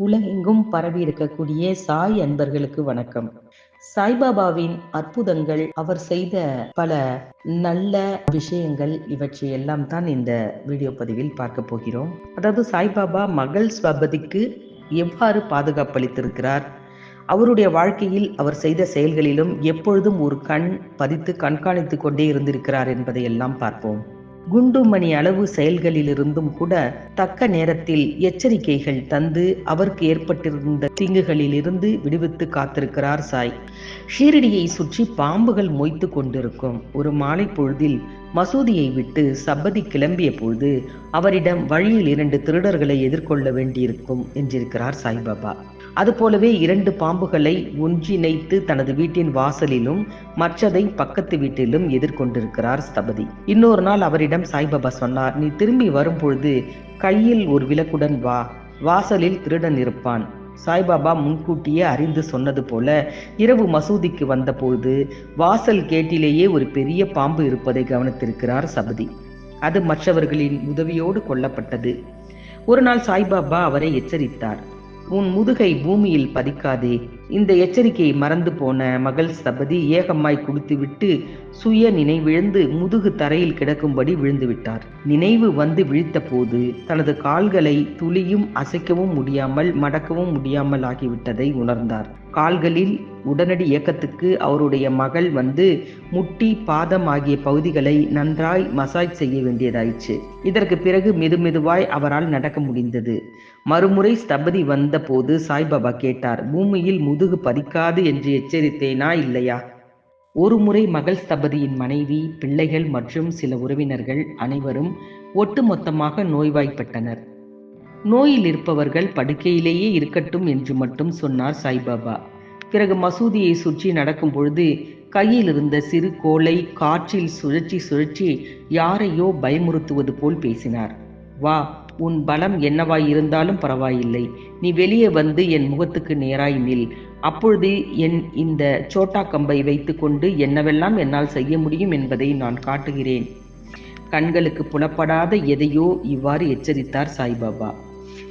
உலகெங்கும் பரவி இருக்கக்கூடிய சாய் அன்பர்களுக்கு வணக்கம். சாய்பாபாவின் அற்புதங்கள் அவர் செய்த பல நல்ல விஷயங்கள் இவற்றை எல்லாம் தான் இந்த வீடியோ பதிவில் பார்க்க போகிறோம். அதாவது சாய்பாபா மகள் ஸ்வபதிக்கு எவ்வாறு பாதுகாப்பளித்திருக்கிறார்? அவருடைய வாழ்க்கையில் அவர் செய்த செயல்களிலும் எப்பொழுதும் ஒரு கண் பதித்து கண்காணித்து கொண்டே இருந்திருக்கிறார் என்பதை எல்லாம் பார்ப்போம். குண்டுமணி அளவு செயல்களிலிருந்தும் கூட தக்க நேரத்தில் எச்சரிக்கைகள் தந்து அவருக்கு ஏற்பட்டிருந்த தீங்குகளிலிருந்து விடுவித்து காத்திருக்கிறார் சாய். ஷீரடியை சுற்றி பாம்புகள் மொய்த்து கொண்டிருக்கும். ஒரு மாலை பொழுதில் மசூதியை விட்டு சபதி கிளம்பிய பொழுது அவரிடம் வழியில் இரண்டு திருடர்களை எதிர்கொள்ள வேண்டியிருக்கும் என்றிருக்கிறார் சாய்பாபா. அதுபோலவே இரண்டு பாம்புகளை ஒன்றிணைத்து தனது வீட்டின் வாசலிலும் மற்றதை பக்கத்து வீட்டிலும் எதிர்கொண்டிருக்கிறார் ஸ்தபதி இன்னொரு நாள் அவரிடம் சாய்பாபா சொன்னார் நீ திரும்பி வரும்பொழுது கையில் ஒரு விளக்குடன் வா வாசலில் திருடன் இருப்பான். சாய்பாபா முன்கூட்டியே அறிந்து சொன்னது போல இரவு மசூதிக்கு வந்தபோது வாசல் கேட்டிலேயே ஒரு பெரிய பாம்பு இருப்பதை கவனித்திருக்கிறார் சபதி. அது மற்றவர்களின் உதவியோடு கொல்லப்பட்டது. ஒரு நாள் சாய்பாபா அவரை எச்சரித்தார். உன் முதுகை பூமியில் பதிக்காதே. இந்த எச்சரிக்கையை மறந்து போன மகள் சபதி ஏகமாய் குடித்துவிட்டு சுய நினைவிழந்து முதுகு தரையில் கிடக்கும்படி விழுந்துவிட்டார். நினைவு வந்து விழித்த போது தனது கால்களை துளியும் அசைக்கவும் முடியாமல் மடக்கவும் முடியாமல் ஆகிவிட்டதை உணர்ந்தார். கால்களில் உடனடி இயக்கத்துக்கு அவருடைய மகள் வந்து முட்டி பாதம் ஆகிய பகுதிகளை நன்றாய் மசாஜ் செய்ய வேண்டியதாயிற்று. இதற்கு பிறகு மெதுமெதுவாய் அவரால் நடக்க முடிந்தது. மறுமுறை ஸ்தபதி வந்தபோது சாய்பாபா கேட்டார் பூமியில் முதுகு பதிக்காது என்று எச்சரித்தேனா இல்லையா? ஒருமுறை மகள் ஸ்தபதியின் மனைவி பிள்ளைகள் மற்றும் சில உறவினர்கள் அனைவரும் ஒட்டுமொத்தமாக நோய்வாய்ப்பட்டனர். நோயில் இருப்பவர்கள் படுக்கையிலேயே இருக்கட்டும் என்று மட்டும் சொன்னார் சாய்பாபா. பிறகு மசூதியை சுற்றி நடக்கும் பொழுது கையில் இருந்த சிறு கோலை காற்றில் சுழற்றி சுழற்றி யாரையோ பயமுறுத்துவது போல் பேசினார். வா உன் பலம் என்னவாய் இருந்தாலும் பரவாயில்லை. நீ வெளியே வந்து என் முகத்துக்கு நேராய் நில். அப்பொழுது என் இந்த சோட்டா கம்பை வைத்துக்கொண்டு என்னவெல்லாம் என்னால் செய்ய முடியும் என்பதை நான் காட்டுகிறேன். கண்களுக்கு புலப்படாத எதையோ இவ்வாறு எச்சரித்தார் சாய்பாபா.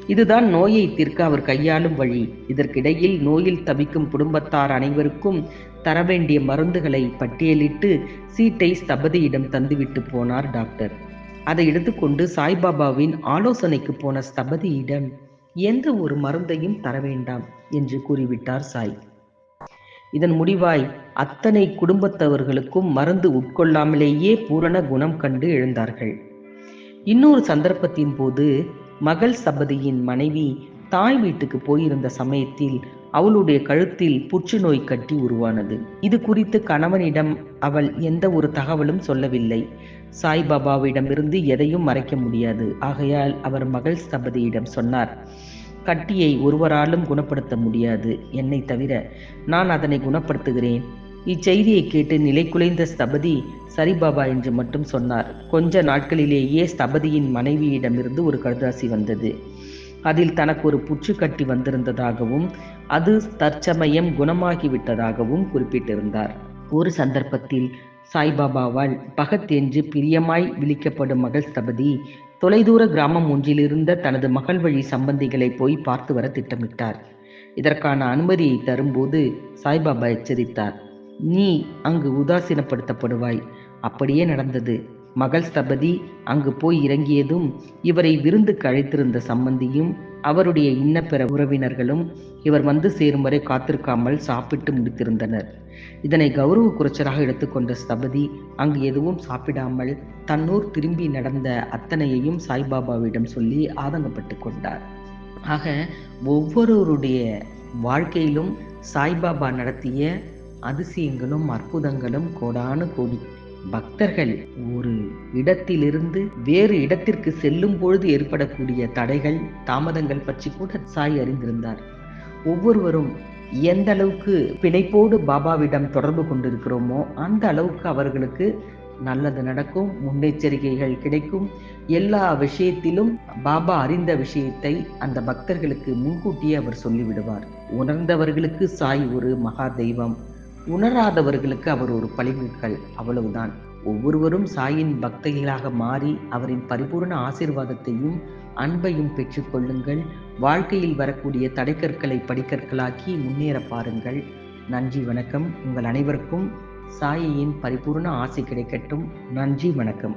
இதுதான் நோயை தீர்க்க அவர் கையாளும் வழி. இதற்கிடையில் நோயில் தவிக்கும் குடும்பத்தார் அனைவருக்கும் தர வேண்டிய மருந்துகளை பட்டியலிட்டு சீட்டை ஸ்தபதியிடம் தந்துவிட்டு போனார் டாக்டர். அதை எடுத்துக்கொண்டு சாய்பாபாவின் ஆலோசனைக்கு போன ஸ்தபதியிடம் எந்த ஒரு மருந்தையும் தர வேண்டாம் என்று கூறிவிட்டார் சாய். இதன் முடிவாய் அத்தனை குடும்பத்தவர்களுக்கும் மருந்து உட்கொள்ளாமலேயே பூரண குணம் கண்டு எழுந்தார்கள். இன்னொரு சந்தர்ப்பத்தின் போது மகள் சபதியின் மனைவி தாய் வீட்டுக்கு போயிருந்த சமயத்தில் அவளுடைய கழுத்தில் புற்றுநோய் கட்டி உருவானது. இது குறித்து கணவனிடம் அவள் எந்த ஒரு தகவலும் சொல்லவில்லை. சாய்பாபாவிடமிருந்து எதையும் மறைக்க முடியாது. ஆகையால் அவர் மகள் சபதியிடம் சொன்னார் கட்டியை ஒருவராலும் குணப்படுத்த முடியாது. என்னை தவிர நான் அதனை குணப்படுத்துகிறேன். இச்செய்தியை கேட்டு நிலை குலைந்த ஸ்தபதி சரிபாபா என்று மட்டும் சொன்னார். கொஞ்ச நாட்களிலேயே ஸ்தபதியின் மனைவியிடமிருந்து ஒரு கடுதாசி வந்தது. அதில் தனக்கு ஒரு புற்று கட்டி வந்திருந்ததாகவும் அது தற்சமயம் குணமாகிவிட்டதாகவும் குறிப்பிட்டிருந்தார். ஒரு சந்தர்ப்பத்தில் சாய்பாபாவால் பகத் என்று பிரியமாய் விழிக்கப்படும் மகள் ஸ்தபதி தொலைதூர கிராமம் ஒன்றிலிருந்த தனது மகள் வழி சம்பந்திகளை போய் பார்த்து வர திட்டமிட்டார். இதற்கான அனுமதியை தரும்போது சாய்பாபா எச்சரித்தார். நீ அங்கு உதாசீனப்படுத்தப்படுவாய். அப்படியே நடந்தது. மகள் ஸ்தபதி அங்கு போய் இறங்கியதும் இவரை விருந்துக்கு அழைத்திருந்த சம்பந்தியும் அவருடைய இன்னப்பிற உறவினர்களும் இவர் வந்து சேரும் வரை காத்திருக்காமல் சாப்பிட்டு முடித்திருந்தனர். இதனை கௌரவ குறைச்சராக எடுத்துக்கொண்ட ஸ்தபதி அங்கு எதுவும் சாப்பிடாமல் தன்னூர் திரும்பி நடந்த அத்தனையையும் சாய்பாபாவிடம் சொல்லி ஆதங்கப்பட்டு கொண்டார். ஆக ஒவ்வொருவருடைய வாழ்க்கையிலும் சாய்பாபா நடத்திய அதிசயங்களும் அற்புதங்களும் கோடானு கோடி. பக்தர்கள் ஒரு இடத்திலிருந்து வேறு இடத்திற்கு செல்லும் பொழுது ஏற்படக்கூடிய தடைகள் தாமதங்கள் பற்றி கூட சாய் அறிந்திருந்தார். ஒவ்வொருவரும் எந்த அளவுக்கு பிணைப்போடு பாபாவிடம் தொடர்பு கொண்டிருக்கிறோமோ அந்த அளவுக்கு அவர்களுக்கு நல்லது நடக்கும் முன்னெச்சரிக்கைகள் கிடைக்கும். எல்லா விஷயத்திலும் பாபா அறிந்த விஷயத்தை அந்த பக்தர்களுக்கு முன்கூட்டியே அவர் சொல்லிவிடுவார். உணர்ந்தவர்களுக்கு சாய் ஒரு மகா தெய்வம் உணராதவர்களுக்கு அவர் ஒரு பளிங்குக்கல் அவ்வளவுதான். ஒவ்வொருவரும் சாயின் பக்திகளாக மாறி அவரின் பரிபூர்ண ஆசீர்வாதத்தையும் அன்பையும் பெற்றுக்கொள்ளுங்கள் வாழ்க்கையில் வரக்கூடிய தடைக்கற்களை படிக்கற்களாக்கி முன்னேற பாருங்கள். நன்றி வணக்கம். உங்கள் அனைவருக்கும் சாயியின் பரிபூர்ண ஆசை கிடைக்கட்டும். நன்றி வணக்கம்.